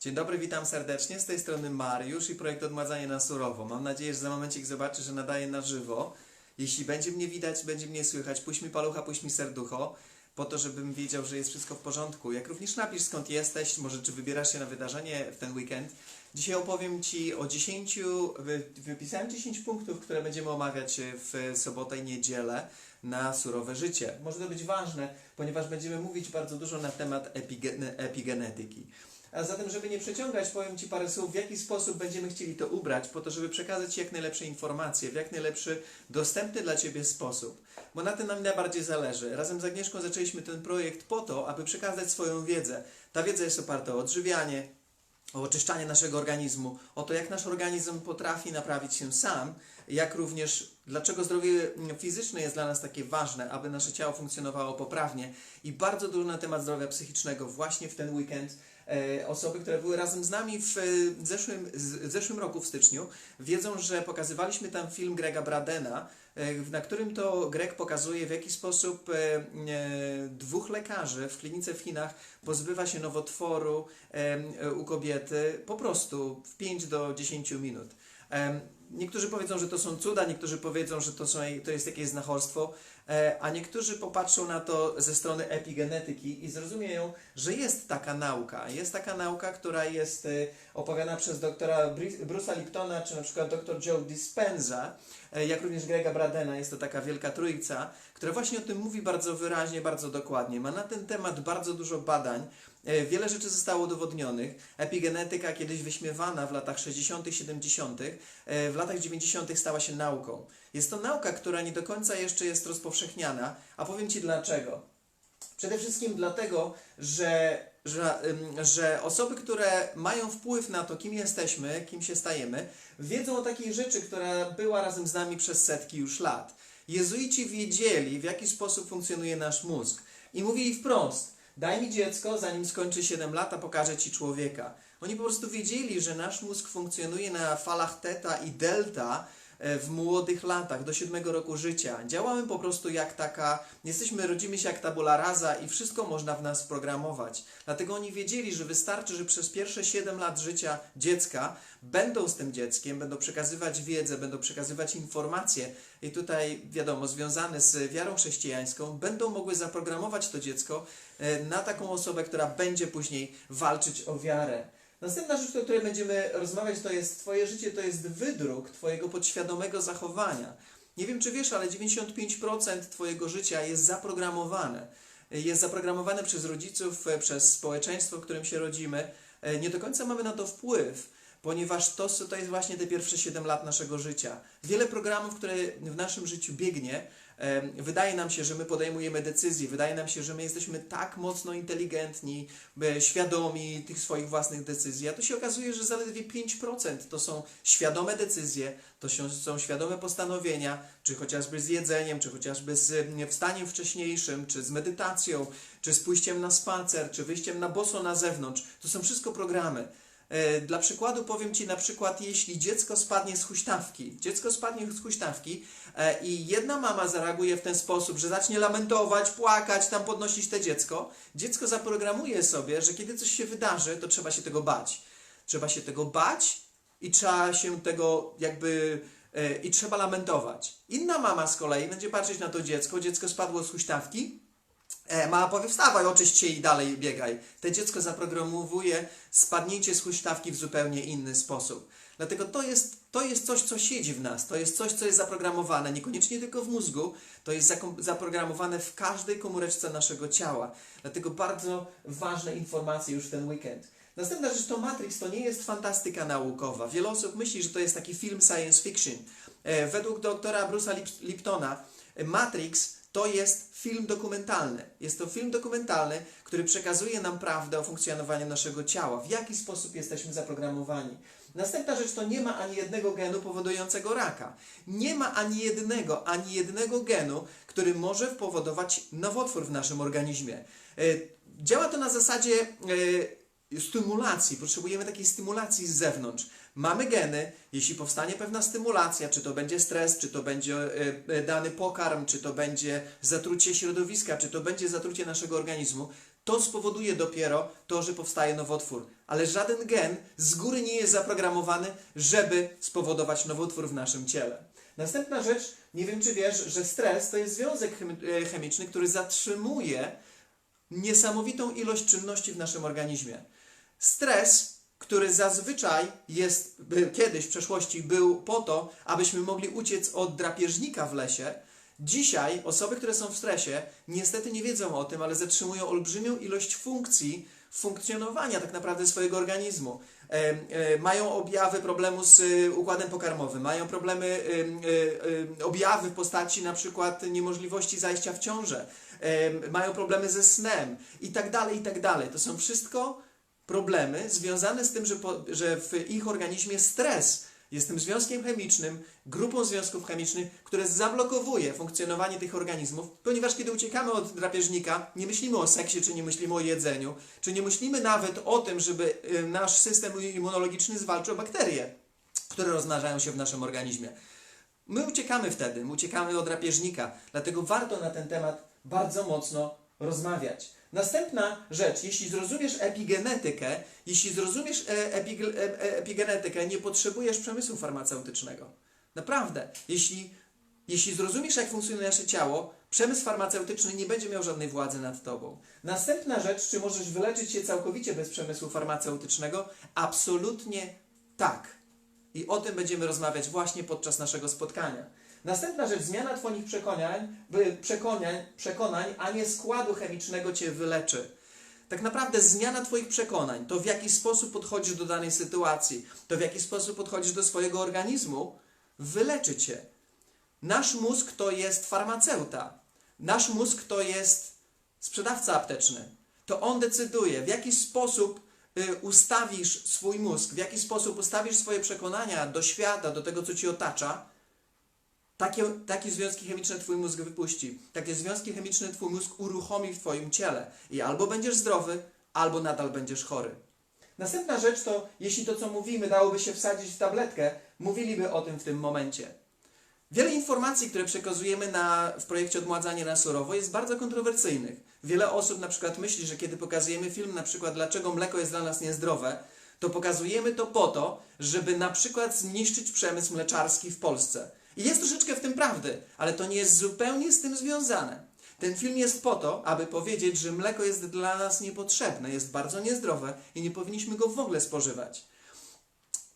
Dzień dobry, witam serdecznie. Z tej strony Mariusz i projekt Odmładzanie na surowo. Mam nadzieję, że za momencik zobaczy, że nadaję na żywo. Jeśli będzie mnie widać, będzie mnie słychać, puść mi palucha, puść mi serducho, po to, żebym wiedział, że jest wszystko w porządku. Jak również napisz skąd jesteś, może czy wybierasz się na wydarzenie w ten weekend. Dzisiaj opowiem Ci o 10, wy- wypisałem 10 punktów, które będziemy omawiać w sobotę i niedzielę na surowe życie. Może to być ważne, ponieważ będziemy mówić bardzo dużo na temat epige- epigenetyki. A zatem, żeby nie przeciągać, powiem Ci parę słów, w jaki sposób będziemy chcieli to ubrać, po to, żeby przekazać Ci jak najlepsze informacje, w jak najlepszy, dostępny dla Ciebie sposób. Bo na tym nam najbardziej zależy. Razem z Agnieszką zaczęliśmy ten projekt po to, aby przekazać swoją wiedzę. Ta wiedza jest oparta o odżywianie, o oczyszczanie naszego organizmu, o to, jak nasz organizm potrafi naprawić się sam, jak również dlaczego zdrowie fizyczne jest dla nas takie ważne, aby nasze ciało funkcjonowało poprawnie i bardzo dużo na temat zdrowia psychicznego właśnie w ten weekend. E, Osoby, które były razem z nami w e, zeszłym, w zeszłym roku w styczniu, wiedzą, że pokazywaliśmy tam film Grega Bradena, e, na którym to Greg pokazuje, w jaki sposób dwóch lekarzy w klinice w Chinach pozbywa się nowotworu u kobiety po prostu w 5 do 10 minut. Niektórzy powiedzą, że to są cuda, niektórzy powiedzą, że to, są, to jest jakieś znachorstwo, e, a niektórzy popatrzą na to ze strony epigenetyki i zrozumieją, że jest taka nauka. Jest taka nauka, która jest e, opowiadana przez doktora Bruce'a Liptona, czy na przykład dr Joe Dispenza, e, jak również Grega Bradena. Jest to taka wielka trójca, która właśnie o tym mówi bardzo wyraźnie, bardzo dokładnie. Ma na ten temat bardzo dużo badań. E, Wiele rzeczy zostało udowodnionych. Epigenetyka, kiedyś wyśmiewana w latach 60., 70., e, w latach 90. stała się nauką. Jest to nauka, która nie do końca jeszcze jest rozpowszechniana, a powiem Ci dlaczego. Przede wszystkim dlatego, że, że, że osoby, które mają wpływ na to, kim jesteśmy, kim się stajemy, wiedzą o takiej rzeczy, która była razem z nami przez setki już lat. Jezuici wiedzieli, w jaki sposób funkcjonuje nasz mózg. I mówili wprost: Daj mi dziecko, zanim skończy 7 lat, a pokażę ci człowieka. Oni po prostu wiedzieli, że nasz mózg funkcjonuje na falach teta i delta w młodych latach, do siódmego roku życia. Działamy po prostu jak taka, jesteśmy, rodzimy się jak tabula rasa i wszystko można w nas programować. Dlatego oni wiedzieli, że wystarczy, że przez pierwsze 7 lat życia dziecka będą z tym dzieckiem, będą przekazywać wiedzę, będą przekazywać informacje i tutaj, wiadomo, związane z wiarą chrześcijańską, będą mogły zaprogramować to dziecko e, na taką osobę, która będzie później walczyć o wiarę. Następna rzecz, o której będziemy rozmawiać, to jest Twoje życie, to jest wydruk Twojego podświadomego zachowania. Nie wiem, czy wiesz, ale 95% Twojego życia jest zaprogramowane. Jest zaprogramowane przez rodziców, e, przez społeczeństwo, w którym się rodzimy. E, Nie do końca mamy na to wpływ, ponieważ to, to jest właśnie te pierwsze 7 lat naszego życia. Wiele programów, które w naszym życiu biegnie, wydaje nam się, że my podejmujemy decyzje, wydaje nam się, że my jesteśmy tak mocno inteligentni, e, świadomi tych swoich własnych decyzji, a tu się okazuje, że zaledwie 5% to są świadome decyzje, to są świadome postanowienia, czy chociażby z jedzeniem, czy chociażby z em, wstaniem wcześniejszym, czy z medytacją, czy z pójściem na spacer, czy wyjściem na boso na zewnątrz. To są wszystko programy. E, Dla przykładu powiem Ci na przykład, jeśli dziecko spadnie z huśtawki, dziecko spadnie z huśtawki e, i jedna mama zareaguje w ten sposób, że zacznie lamentować, płakać, tam podnosić te dziecko, dziecko zaprogramuje sobie, że kiedy coś się wydarzy, to trzeba się tego bać. Trzeba się tego bać i trzeba się tego jakby e, i trzeba lamentować. Inna mama z kolei będzie patrzeć na to dziecko, dziecko spadło z huśtawki, E, mama powie, wstawaj, oczyść się i dalej biegaj. Te dziecko zaprogramowuje spadnięcie z huśtawki w zupełnie inny sposób. Dlatego to jest, to jest coś, co siedzi w nas, to jest coś, co jest zaprogramowane, niekoniecznie tylko w mózgu, to jest zaprogramowane w każdej komóreczce naszego ciała. Dlatego bardzo ważne informacje już w ten weekend. Następna rzecz to Matrix, to nie jest fantastyka naukowa. Wiele osób myśli, że to jest taki film science fiction. E, według doktora Bruce'a Lip- Liptona e, Matrix to jest film dokumentalny. Jest to film dokumentalny, który przekazuje nam prawdę o funkcjonowaniu naszego ciała, w jaki sposób jesteśmy zaprogramowani. Następna rzecz to nie ma ani jednego genu powodującego raka. Nie ma ani jednego, ani jednego genu, który może powodować nowotwór w naszym organizmie. E, Działa to na zasadzie e, stymulacji. Potrzebujemy takiej stymulacji z zewnątrz. Mamy geny, jeśli powstanie pewna stymulacja, czy to będzie stres, czy to będzie e, e, dany pokarm, czy to będzie zatrucie środowiska, czy to będzie zatrucie naszego organizmu, to spowoduje dopiero to, że powstaje nowotwór. Ale żaden gen z góry nie jest zaprogramowany, żeby spowodować nowotwór w naszym ciele. Następna rzecz, nie wiem czy wiesz, że stres to jest związek e, chemiczny, który zatrzymuje niesamowitą ilość czynności w naszym organizmie. Stres, który zazwyczaj jest, kiedyś w przeszłości był po to, abyśmy mogli uciec od drapieżnika w lesie, dzisiaj osoby, które są w stresie, niestety nie wiedzą o tym, ale zatrzymują olbrzymią ilość funkcji funkcjonowania tak naprawdę swojego organizmu. E, e, mają objawy problemu z e, układem pokarmowym, mają problemy, e, e, objawy w postaci na przykład niemożliwości zajścia w ciążę, mają problemy ze snem i tak dalej, i tak dalej. To są wszystko problemy związane z tym, że, po, że w ich organizmie stres jest tym związkiem chemicznym, grupą związków chemicznych, które zablokowuje funkcjonowanie tych organizmów, ponieważ kiedy uciekamy od drapieżnika, nie myślimy o seksie, czy nie myślimy o jedzeniu, czy nie myślimy nawet o tym, żeby y, nasz system immunologiczny zwalczył bakterie, które rozmnażają się w naszym organizmie. My uciekamy wtedy, my uciekamy od drapieżnika, dlatego warto na ten temat bardzo mocno rozmawiać. Następna rzecz, jeśli zrozumiesz epigenetykę, jeśli zrozumiesz e, e, e, epigenetykę, nie potrzebujesz przemysłu farmaceutycznego. Naprawdę. Jeśli, jeśli zrozumiesz, jak funkcjonuje nasze ciało, przemysł farmaceutyczny nie będzie miał żadnej władzy nad tobą. Następna rzecz, czy możesz wyleczyć się całkowicie bez przemysłu farmaceutycznego? Absolutnie tak. I o tym będziemy rozmawiać właśnie podczas naszego spotkania. Następna rzecz, zmiana Twoich przekonań, przekonań, przekonań, a nie składu chemicznego Cię wyleczy. Tak naprawdę zmiana Twoich przekonań, to w jaki sposób podchodzisz do danej sytuacji, to w jaki sposób podchodzisz do swojego organizmu, wyleczy Cię. Nasz mózg to jest farmaceuta. Nasz mózg to jest sprzedawca apteczny. To on decyduje, w jaki sposób ustawisz swój mózg, w jaki sposób ustawisz swoje przekonania do świata, do tego, co ci otacza. Takie, takie związki chemiczne twój mózg wypuści. Takie związki chemiczne twój mózg uruchomi w twoim ciele. I albo będziesz zdrowy, albo nadal będziesz chory. Następna rzecz to, jeśli to, co mówimy, dałoby się wsadzić w tabletkę, mówiliby o tym w tym momencie. Wiele informacji, które przekazujemy na, w projekcie Odmładzanie na surowo jest bardzo kontrowersyjnych. Wiele osób na przykład myśli, że kiedy pokazujemy film na przykład dlaczego mleko jest dla nas niezdrowe, to pokazujemy to po to, żeby na przykład zniszczyć przemysł mleczarski w Polsce. I jest troszeczkę w tym prawdy, ale to nie jest zupełnie z tym związane. Ten film jest po to, aby powiedzieć, że mleko jest dla nas niepotrzebne, jest bardzo niezdrowe i nie powinniśmy go w ogóle spożywać.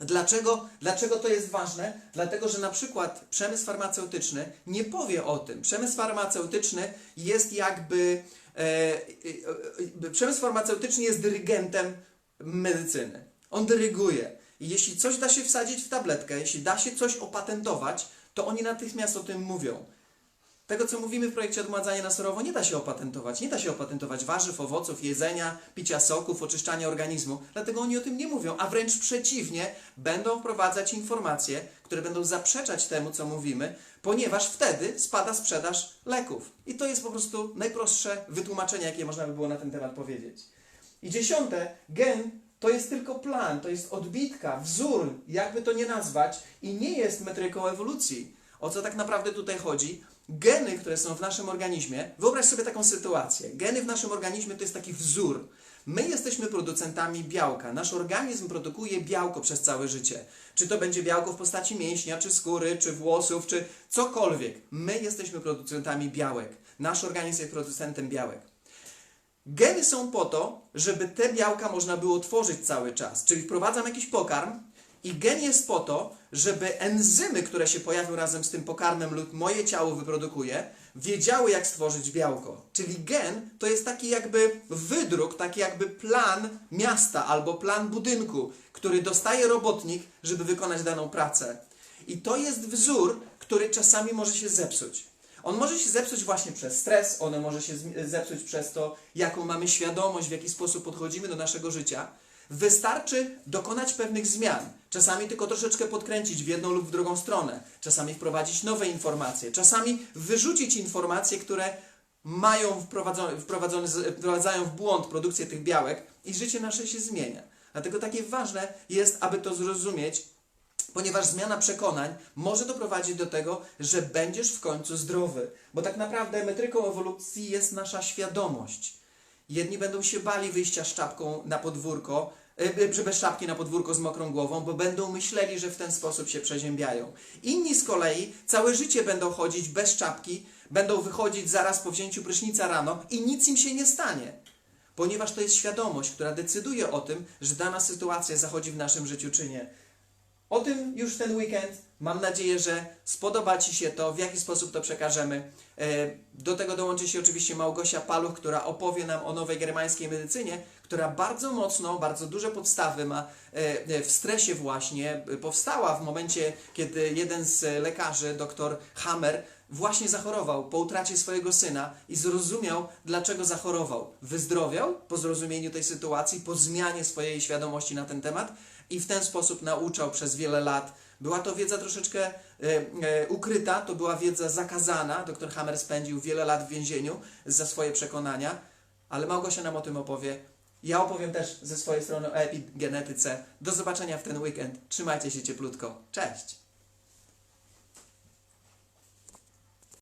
Dlaczego, dlaczego to jest ważne? Dlatego, że na przykład przemysł farmaceutyczny nie powie o tym. Przemysł farmaceutyczny jest jakby. E, e, e, przemysł farmaceutyczny jest dyrygentem medycyny. On dyryguje. Jeśli coś da się wsadzić w tabletkę, jeśli da się coś opatentować, to oni natychmiast o tym mówią. Tego, co mówimy w projekcie Odmładzanie na surowo, nie da się opatentować. Nie da się opatentować warzyw, owoców, jedzenia, picia soków, oczyszczania organizmu. Dlatego oni o tym nie mówią, a wręcz przeciwnie, będą wprowadzać informacje, które będą zaprzeczać temu, co mówimy, ponieważ wtedy spada sprzedaż leków. I to jest po prostu najprostsze wytłumaczenie, jakie można by było na ten temat powiedzieć. I dziesiąte, gen to jest tylko plan, to jest odbitka, wzór, jakby to nie nazwać, i nie jest metryką ewolucji. O co tak naprawdę tutaj chodzi? Geny, które są w naszym organizmie, wyobraź sobie taką sytuację. Geny w naszym organizmie to jest taki wzór. My jesteśmy producentami białka. Nasz organizm produkuje białko przez całe życie. Czy to będzie białko w postaci mięśnia, czy skóry, czy włosów, czy cokolwiek. My jesteśmy producentami białek. Nasz organizm jest producentem białek. Geny są po to, żeby te białka można było tworzyć cały czas. Czyli wprowadzam jakiś pokarm i gen jest po to, żeby enzymy, które się pojawią razem z tym pokarmem lub moje ciało wyprodukuje, wiedziały jak stworzyć białko. Czyli gen to jest taki jakby wydruk, taki jakby plan miasta albo plan budynku, który dostaje robotnik, żeby wykonać daną pracę. I to jest wzór, który czasami może się zepsuć. On może się zepsuć właśnie przez stres, on może się zepsuć przez to, jaką mamy świadomość, w jaki sposób podchodzimy do naszego życia. Wystarczy dokonać pewnych zmian. Czasami tylko troszeczkę podkręcić w jedną lub w drugą stronę. Czasami wprowadzić nowe informacje. Czasami wyrzucić informacje, które mają wprowadzone, wprowadzają w błąd produkcję tych białek i życie nasze się zmienia. Dlatego takie ważne jest, aby to zrozumieć, ponieważ zmiana przekonań może doprowadzić do tego, że będziesz w końcu zdrowy. Bo tak naprawdę metryką ewolucji jest nasza świadomość. Jedni będą się bali wyjścia z czapką na podwórko, e, że bez czapki na podwórko z mokrą głową, bo będą myśleli, że w ten sposób się przeziębiają. Inni z kolei całe życie będą chodzić bez czapki, będą wychodzić zaraz po wzięciu prysznica rano i nic im się nie stanie. Ponieważ to jest świadomość, która decyduje o tym, że dana sytuacja zachodzi w naszym życiu czy nie. O tym już ten weekend. Mam nadzieję, że spodoba Ci się to, w jaki sposób to przekażemy. E, Do tego dołączy się oczywiście Małgosia Paluch, która opowie nam o nowej germańskiej medycynie, która bardzo mocno, bardzo duże podstawy ma e, w stresie właśnie. Powstała w momencie, kiedy jeden z lekarzy, dr Hammer, właśnie zachorował po utracie swojego syna i zrozumiał, dlaczego zachorował. Wyzdrowiał po zrozumieniu tej sytuacji, po zmianie swojej świadomości na ten temat i w ten sposób nauczał przez wiele lat. Była to wiedza troszeczkę e, e, ukryta, to była wiedza zakazana. Dr Hammer spędził wiele lat w więzieniu za swoje przekonania, ale Małgosia nam o tym opowie. Ja opowiem też ze swojej strony o epigenetyce. Do zobaczenia w ten weekend. Trzymajcie się cieplutko. Cześć!